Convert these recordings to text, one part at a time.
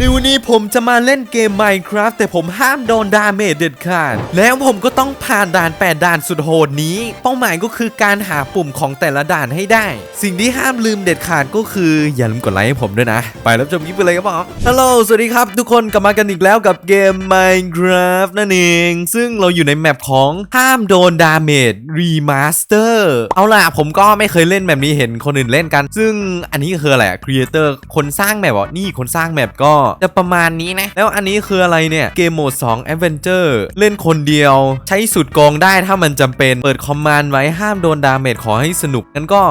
ในวันนี้ผมจะมาเล่นเกม Minecraft แต่ผมห้ามโดนดาเมจเด็ดขาด แล้วผมก็ต้องผ่านด่าน 8 ด่านสุดโหดนี้ เป้าหมายก็คือการหาปุ่มของแต่ละด่านให้ได้ สิ่งที่ห้ามลืมเด็ดขาดก็คือ อย่าลืมกดไลค์ให้ผมด้วยนะ ไปรับชมคลิปไปเลยครับผมฮัลโหลสวัสดีครับ ทุกคนกลับมากันอีกแล้วกับเกม Minecraft นั่นเอง ซึ่งเราอยู่ในแมปของห้ามโดนดาเมจรีมาสเตอร์เอาล่ะผมก็ไม่เคยเล่นแบบนี้เห็นคนอื่นเล่นกัน ซึ่งอันนี้คืออะไรครีเอเตอร์คนสร้างแมปอะนี่คนสร้างแมปก็จะประมาณนี้นะ แล้วอันนี้คืออะไรเนี่ย เกมโหมด2 Adventure เล่นคนเดียว ใช้สุดโกงได้ถ้ามันจำเป็น เปิดคอมมานด์ไว้ห้ามโดนดาเมจขอให้สนุกงั้นก็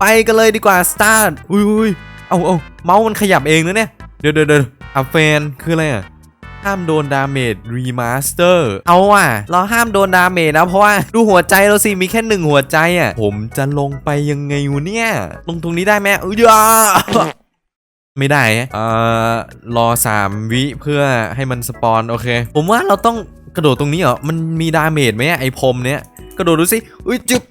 ไปกันเลยดีกว่า start อุ้ยอุ้ยเอาเอาเมาส์มันขยับเองนะเนี่ย เดี๋ยวเดี๋ยวเดี๋ยวอัพแฟนคืออะไรอะห้ามโดนดาเมจรีมาสเตอร์ เอาอะ เราห้ามโดนดาเมจนะ เพราะว่าดูหัวใจเราสิ มีแค่หนึ่งหัวใจอะ ผมจะลงไปยังไงวะเนี่ย ลงตรงนี้ได้ไหมเอ้ยอะ ไม่ได้เอ่อรอ 3 วิเพื่อให้มันสปอนโอเค ผมว่าเราต้องกระโดดตรงนี้เหรอ มันมีดาเมจไหมไอพรมเนี้ยกระโดดดูสิ อุ้ยจึ๊บ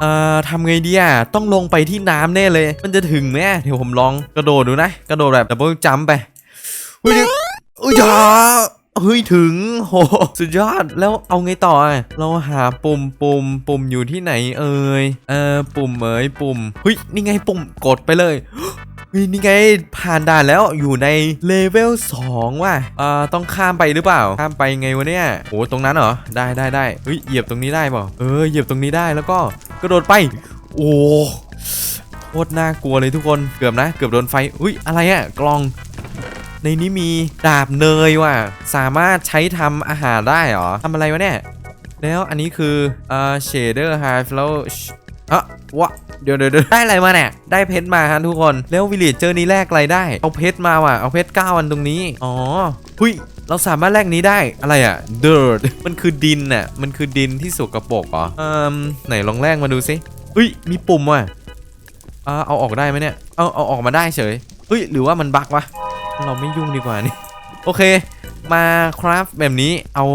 เอ่อทำไงดีอะต้องลงไปที่น้ำแน่เลย มันจะถึงไหมเดี๋ยวผมลองกระโดดดูนะ กระโดดแบบดับเบิลจัมไป อุ้ยอุ้ยอย่าเฮ้ยถึงโหสุดยอดแล้วเอาไงต่ออะเราหาปุ่มปุ่มปุ่มอยู่ที่ไหนเอ่ยเอ่อปุ่มเอ๋ยปุ่มเฮ้ยนี่ไงปุ่มกดไปเลย ฮ้ยนี่ไงผ่านด่านแล้วอยู่ในเลเวล2ว่ะเอ่อต้องข้ามไปหรือเปล่า ข้ามไปไงวะเนี่ยโอ้ตรงนั้นเหรอได้ได้ได้เฮ้ยเหยียบตรงนี้ได้เปล่าเออเหยียบตรงนี้ได้แล้วก็กระโดดไป โอ้โคตรน่ากลัวเลยทุกคนเกือบนะ เกือบโดนไฟอุ้ยอะไรอะกล่อง ในนี้มีดาบเนยว่ะ สามารถใช้ทำอาหารได้เหรอทำอะไรวะเนี่ยแล้วอันนี้คือเอ่อ shader high flow อะวะ เดี๋ยวเดี๋ยวได้อะไรมาเนี่ย ได้เพชรมาฮะทุกคน แล้ววิลเลจเจอร์นี้แลกอะไรได้ เอาเพชรมาว่ะ เอาเพชร9อันตรงนี้ อ๋อ หุยเราสามารถแลกนี้ได้อะไรอะ dirt มันคือดินน่ะ มันคือดินที่สกปรกเหรอเอ่มไหนลองแลกมาดูสิเฮ้ย มีปุ่มว่ะอ่าเอาออกได้ไหมเนี่ย เอาเอาออกมาได้เฉยเฮ้ย หรือว่ามันบั๊กวะ เราไม่ยุ่งดีกว่านี่ โอเค มาคราฟแบบนี้เอา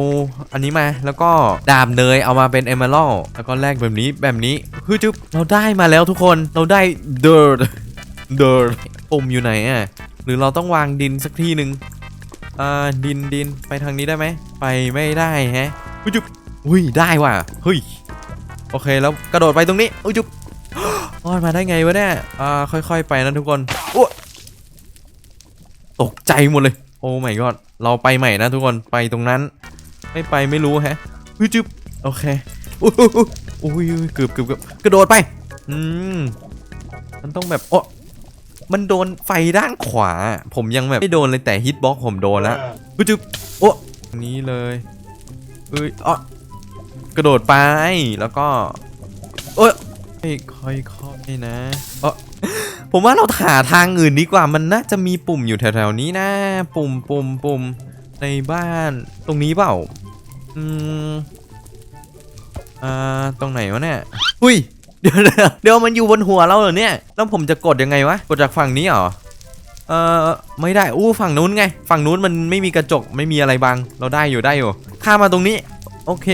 อันนี้มาแล้วก็ดาบเนยเอามาเป็นเอเมอรัลแล้วก็แลกแบบนี้แบบนี้คือจุ๊บเราได้มาแล้วทุกคนเราได้ dirt dirt ปุ่มอยู่ไหนอะหรือเราต้องวางดินสักที่หนึ่งอ่าดินดินไปทางนี้ได้ไหมไปไม่ได้แฮะอุ้ยจุ๊บอุ้ยได้ว่ะเฮ้ยโอเคแล้วกระโดดไปตรงนี้อุ้ยจุ๊บรอดมาได้ไงวะเนี่ยอ่าค่อย ๆ ไปนะทุกคนโอ้ตกใจหมดเลย โอ้ my god เราไปใหม่นะทุกคนไปตรงนั้น ไม่ไปไม่รู้ฮะฮึจึบโอเคอุ้ยอุ้ยอุ้ยอุ้ยเกือบเกือบเกือบกระโดดไป อืมมันต้องแบบโอ้มันโดนไฟด้านขวา ผมยังแบบไม่โดนเลยแต่ฮิตบ็อกผมโดนแล้วฮึจึบโอ้นี้เลยเอ้ยอ๋อกระโดดไปแล้วก็โอ้ยค่อยๆนะเออ ผมว่าเราหาทางอื่นดีกว่ามันน่าจะมีปุ่มอยู่แถวๆนี้นะ ปุ่มปุ่มปุ่มในบ้านตรงนี้เปล่า อืมอ่าตรงไหนวะเนี่ยอุ้ยเดี๋ยวเดี๋ยวเดี๋ยวมันอยู่บนหัวเราเหรอเนี่ยแล้วผมจะกดยังไงวะกดจากฝั่งนี้เหรอเออไม่ได้อู้ฝั่งนู้นไง ฝั่งนู้นมันไม่มีกระจกไม่มีอะไรบัง เราได้อยู่ได้อยู่ข้ามมาตรงนี้ โอเค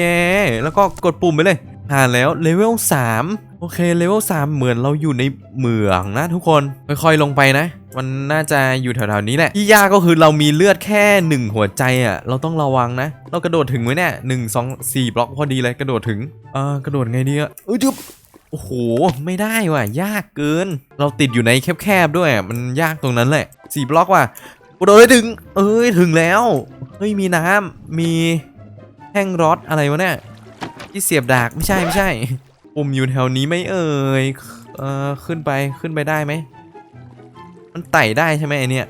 แล้วก็กดปุ่มไปเลย ผ่านแล้วเลเวล3โอเคเลเวล3เหมือนเราอยู่ในเหมืองนะทุกคนค่อยๆลงไปนะ มันน่าจะอยู่แถวๆนี้แหละที่ยากก็คือเรามีเลือดแค่ 1 หัวใจอะ เราต้องระวังนะ เรากระโดดถึงไหมเนี่ยหนึ่งสองสี่บล็อกพอดีเลยกระโดดถึงเออกระโดดไงดีอะเอ้ยจุ๊บโอ้โห ไม่ได้ว่ะ ยากเกิน เราติดอยู่ในแคบๆด้วย มันยากตรงนั้นแหละสี่บล็อกว่ะกระโดดให้ถึง เอ้ยถึงแล้วเฮ้ยมีน้ำมีแท่งรอดอะไรวะเนี่ย ที่เสียบดากไม่ใช่ไม่ใช่ ปุ่มอยู่แถวนี้ไม่เอ่ยเอ่อขึ้นไปขึ้นไปได้ไหม มันไต่ได้ใช่ไหมไอเนี่ย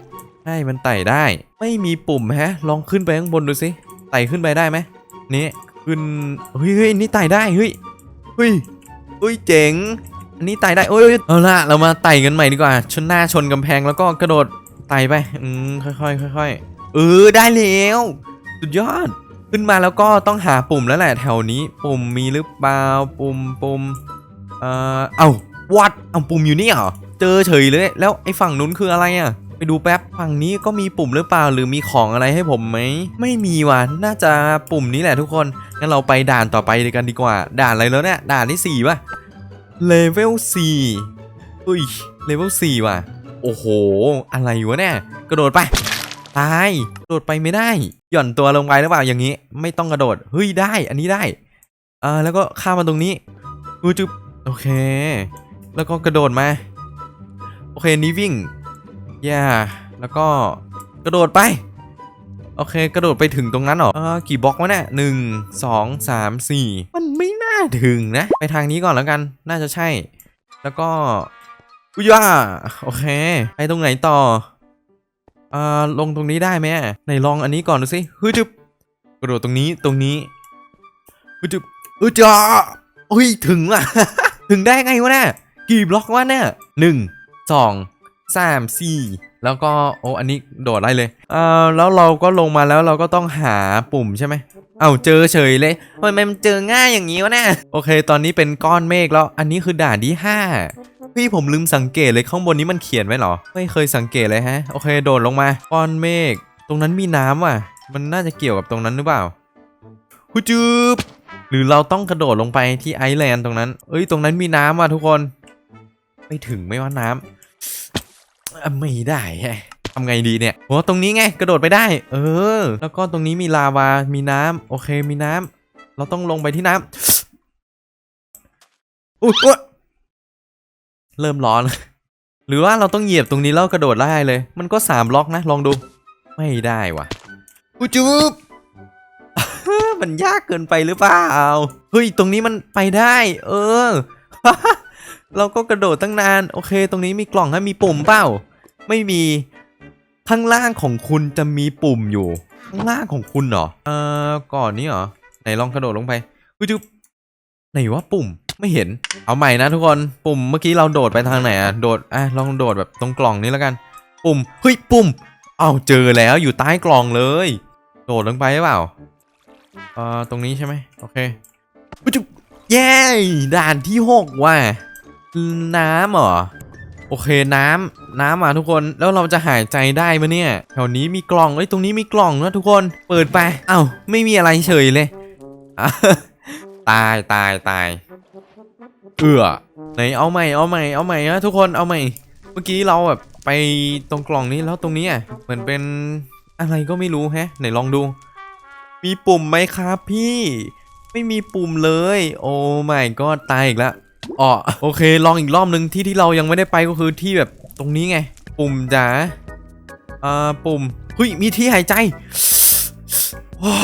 ใช่มันไต่ได้ ไม่มีปุ่มฮะ ลองขึ้นไปข้างบนดูสิไต่ขึ้นไปได้ไหมนี่ขึ้นเฮ้ยเฮ้ยนี่ไต่ได้เฮ้ยเฮ้ยเฮ้ยเจ๋งอันนี้ไต่ได้โอ้ยเอาละเรามาไต่กันใหม่ดีกว่า ชนหน้าชนกำแพงแล้วก็กระโดดไต่ไปอืมค่อยๆค่อยๆเออได้แล้วสุดยอด ขึ้นมาแล้วก็ต้องหาปุ่มแล้วแหละแถวนี้ ปุ่มมีหรือเปล่าปุ่มปุ่มเอ่อเอ้าวัดเอาปุ่มอยู่นี่เหรอเจอเฉยเลย แล้วไอ้ฝั่งนู้นคืออะไรอะ ไปดูแป๊บฝั่งนี้ก็มีปุ่มหรือเปล่าหรือมีของอะไรให้ผมไหมไม่มีว่ะน่าจะปุ่มนี้แหละทุกคนงั้นเราไปด่านต่อไปกันดีกว่า ด่านอะไรแล้วเนี่ยด่านที่สี่ป่ะเลเวลสี่อุ้ยเลเวลสี่ว่ะ โอ้โห อะไรวะเนี่ย กระโดดไป ตาย กระโดดไปไม่ได้ ย่อนตัวลงไปหรือเปล่าอย่างนี้ ไม่ต้องกระโดดเฮ้ยได้ อันนี้ได้อ่าแล้วก็ข้ามมาตรงนี้อูจุบโอเค แล้วก็กระโดดมาโอเคนี้วิ่งย่าแล้วก็กระโดดไป โอเค กระโดดไปถึงตรงนั้นหรอเออกี่บล็อกวะเนี่ยหนึ่งสองสามสี่มันไม่น่าถึงนะ ไปทางนี้ก่อนแล้วกัน น่าจะใช่ แล้วก็อุยย่าโอเค ไปตรงไหนต่อ อ่าลงตรงนี้ได้ไหมไหนลองอันนี้ก่อนดูสิฮึจึบกระโดดตรงนี้ตรงนี้ฮึจึบอึจ้าอุ้ยถึงอะ ถึงได้ไงวะเนี่ยกี่บล็อกวะเนี่ยหนึ่งสองสามสี่แล้วก็โอ้อันนี้โดดได้เลยเอ่อแล้วเราก็ลงมาแล้วเราก็ต้องหาปุ่มใช่ไหมเอ้าเจอเฉยเลยทำไมมันเจอง่ายอย่างนี้วะเนี่ยโอเค ตอนนี้เป็นก้อนเมฆแล้ว อันนี้คือด่านที่ห้า พี่ผมลืมสังเกตเลยข้างบนนี้มันเขียนไว้หรอ ไม่เคยสังเกตเลยฮะ โอเคโดดลงมาก้อนเมฆ ตรงนั้นมีน้ำว่ะ มันน่าจะเกี่ยวกับตรงนั้นหรือเปล่าฮูจืบหรือเราต้องกระโดดลงไปที่ไอซ์แลนด์ตรงนั้น เอ้ยตรงนั้นมีน้ำว่ะทุกคน ไม่ถึงไม่ว่าน้ำอะไม่ได้ฮะทำไงดีเนี่ยโอ้ตรงนี้ไงกระโดดไปได้ เออ แล้วก็ตรงนี้มีลาวา มีน้ำโอเคมีน้ำเราต้องลงไปที่น้ำอุ๊ยอุ๊ย เริ่มร้อน หรือว่าเราต้องเหยียบตรงนี้แล้วกระโดดได้เลย มันก็สามล็อกนะ ลองดู ไม่ได้ว่ะอุยจุบมันยากเกินไปหรือเปล่า เฮ้ย ตรงนี้มันไปได้ เออ เราก็กระโดดตั้งนาน โอเค ตรงนี้มีกล่องให้มีปุ่มเปล่า ไม่มี ข้างล่างของคุณจะมีปุ่มอยู่ ข้างล่างของคุณเหรอ เออก่อนนี้เหรอ ไหนลองกระโดดลงไปอุยจุบไหนว่าปุ่ม ไม่เห็น เอาใหม่นะทุกคน ปุ่มเมื่อกี้เราโดดไปทางไหนอะโดดอะลองโดดแบบตรงกล่องนี้แล้วกัน ปุ่ม เฮ้ย ปุ่ม เอาเจอแล้วอยู่ใต้กล่องเลย โดดลงไปหรือเปล่า เอ่อ ตรงนี้ใช่ไหมโอเคยจุ๊บเย้ ด่านที่หกว่ะ น้ำเหรอ โอเคน้ำ น้ำมาทุกคน แล้วเราจะหายใจได้ไหมเนี่ย แถวนี้มีกล่อง เอ้ย ตรงนี้มีกล่องนะทุกคน เปิดไป เอ้า ไม่มีอะไรเฉยเลย ตาย ตาย ตาย เอือไหนเอาใหม่เอาใหม่เอาใหม่นะทุกคนเอาใหม่ เมื่อกี้เราแบบไปตรงกล่องนี้แล้วตรงนี้อะเหมือนเป็นอะไรก็ไม่รู้แฮะ ไหนลองดู มีปุ่มไหมครับพี่ ไม่มีปุ่มเลย โอ้ไม่ก็ตายอีกแล้วอ๋อโอเค ลองอีกรอบนึงที่ที่เรายังไม่ได้ไปก็คือที่แบบตรงนี้ไง ปุ่มจ๋าอ่าปุ่มเฮ้ยมีที่หายใจว้า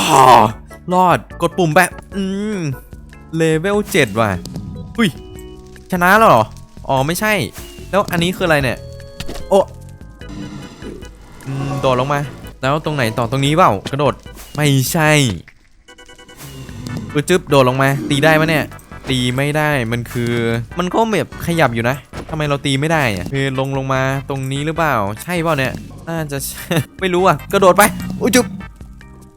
รอดกดปุ่มแบบอืมเลเวล7ว่ะ หุยชนะแล้วเหรอ อ๋อไม่ใช่ แล้วอันนี้คืออะไรเนี่ย โอ้อืมโดดลงมา แล้วตรงไหนต่อตรงนี้เปล่ากระโดด ไม่ใช่ปึ๊บจึ๊บโดดลงมา ตีได้ไหมเนี่ย ตีไม่ได้ มันคือ มันก็แบบขยับอยู่นะทำไมเราตีไม่ได้อะคือลงลงมาตรงนี้หรือเปล่า ใช่เปล่าเนี่ย น่าจะ ไม่รู้อะ กระโดดไป อุ้ยจุ๊บ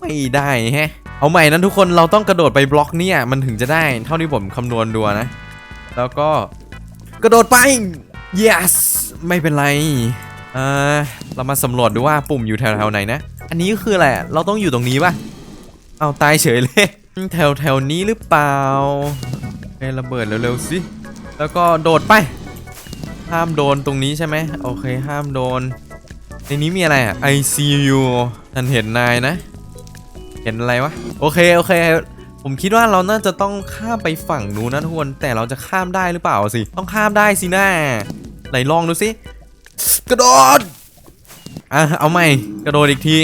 ไม่ได้แฮะ เอาใหม่นั้นทุกคน เราต้องกระโดดไปบล็อกเนี่ย มันถึงจะได้ เท่าที่ผมคำนวณดูนะ แล้วก็กระโดดไป yes ไม่เป็นไรเออเรามาสำรวจดูว่าปุ่มอยู่แถวๆไหนนะ อันนี้คืออะไรอะเราต้องอยู่ตรงนี้ป่ะ เอาตายเฉยเลย แถวแถวๆนี้หรือเปล่าเอ้ระเบิดเร็วๆสิ แล้วก็โดดไป ห้ามโดนตรงนี้ใช่ไหมโอเคห้ามโดน ในนี้มีอะไรอะ I see you ฉันเห็นนายนะ เห็นอะไรวะ โอเคโอเค ผมคิดว่าเราน่าจะต้องข้ามไปฝั่งนู้นนะทุกคนแต่เราจะข้ามได้หรือเปล่าสิ ต้องข้ามได้สินะไหนลองดูสิ กระโดด อะเอาใหม่ กระโดดอีกที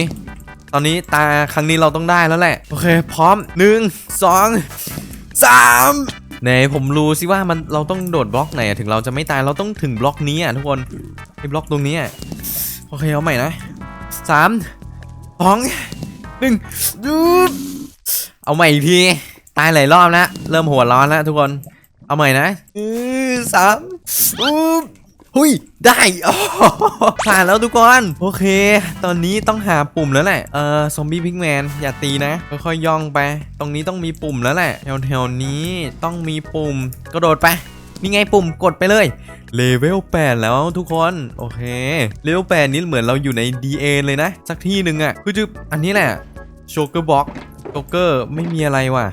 ตอนนี้ตาครั้งนี้เราต้องได้แล้วแหละ โอเค พร้อมหนึ่งสองสามไหนผมรู้สิว่ามันเราต้องโดดบล็อกไหนถึงเราจะไม่ตายเราต้องถึงบล็อกนี้อะทุกคนไอ้บล็อกตรงนี้อะโอเคเอาใหม่นะสามสองหนึ่งดู เอาใหม่อีกที ตายหลายรอบแล้ว เริ่มหัวร้อนแล้วทุกคน เอาใหม่นะสามอุ๊บหุยได้ผ่านแล้วทุกคนโอเค ตอนนี้ต้องหาปุ่มแล้วแหละเออซอมบี้พิกแมนอย่าตีนะค่อยๆย่องไป ตรงนี้ต้องมีปุ่มแล้วแหละแถวๆนี้ต้องมีปุ่ม กระโดดไปนี่ไงปุ่มกดไปเลยเลเวล8แล้วทุกคนโอเคเลเวล8นี้เหมือนเราอยู่ใน DA เลยนะ สักที่หนึ่งอะ่ะคือจึบอันนี้แหละโชเกอร์บ็อก โชเกอร์ไม่มีอะไรว่ะ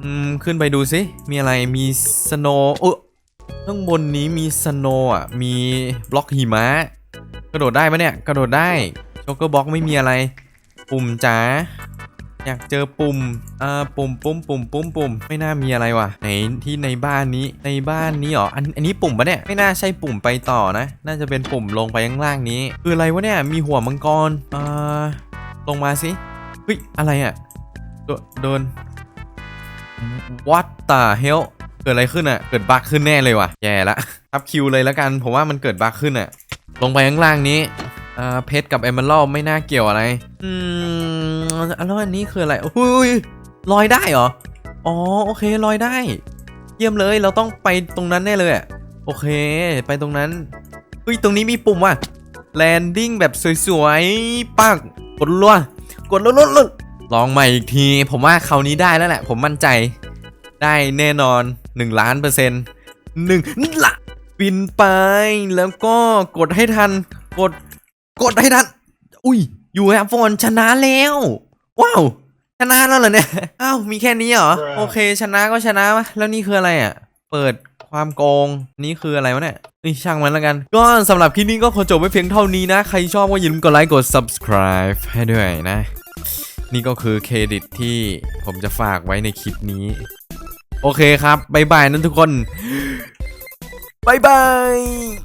อืม ขึ้นไปดูสิ มีอะไร มีสโนว์เออข้างบนนี้มีสโนว์อะ มีบล็อกหิมะ กระโดดได้ปะเนี่ย กระโดดได้ โจ๊กเกอร์บล็อกไม่มีอะไร ปุ่มจ๋า อยากเจอปุ่มอ่าปุ่มปุ่มปุ่มปุ่มปุ่มไม่น่ามีอะไรว่ะ ไหนที่ในบ้านนี้ ในบ้านนี้เหรอ อัน อันนี้ปุ่มปะเนี่ย ไม่น่าใช่ปุ่มไปต่อนะ น่าจะเป็นปุ่มลงไปข้างล่างนี้ คืออะไรวะเนี่ย มีหัวมังกร อ่า ลงมาสิ เฮ้ย อะไรอะ โดน What the hell เกิดอะไรขึ้นอะ เกิดบั๊กขึ้นแน่เลยว่ะ แย่ละทับคิวเลยแล้วกัน ผมว่ามันเกิดบั๊กขึ้นอะ ลงไปข้างล่างนี้อ่าเพชรกับเอมเบลไม่น่าเกี่ยวอะไร อืม แล้วอันนี้คืออะไรอุ้ยลอยได้เหรอ อ๋อ โอเค ลอยได้ เยี่ยมเลย เราต้องไปตรงนั้นแน่เลยอะโอเค ไปตรงนั้นเฮ้ย ตรงนี้มีปุ่มว่ะ landing แบบสวยๆ ปักกดรัว กดรัวๆลองใหม่อีกที ผมว่าคราวนี้ได้แล้วแหละ ผมมั่นใจ ได้แน่นอน 1 ล้านเปอร์เซ็นต์หนึ่งละบินไป แล้วก็กดให้ทัน กด กดให้ทัน อุ้ยยูแอฟฟอนชนะแล้ว ว้าว ชนะแล้วเหรอเนี่ย อ้าว มีแค่นี้เหรอ โอเค ชนะก็ชนะวะแล้วนี่คืออะไรอะ เปิดความโกงนี่คืออะไรวะเนี่ยนี่ช่างมันแล้วกัน ก็สำหรับคลิปนี้ก็ขอจบไว้เพียงเท่านี้นะ ใครชอบก็อย่าลืมกดไลค์กด subscribe ให้ด้วยนะ นี่ก็คือเครดิตที่ผมจะฝากไว้ในคลิปนี้ โอเคครับ บ๊ายบายนะทุกคน บ๊ายบาย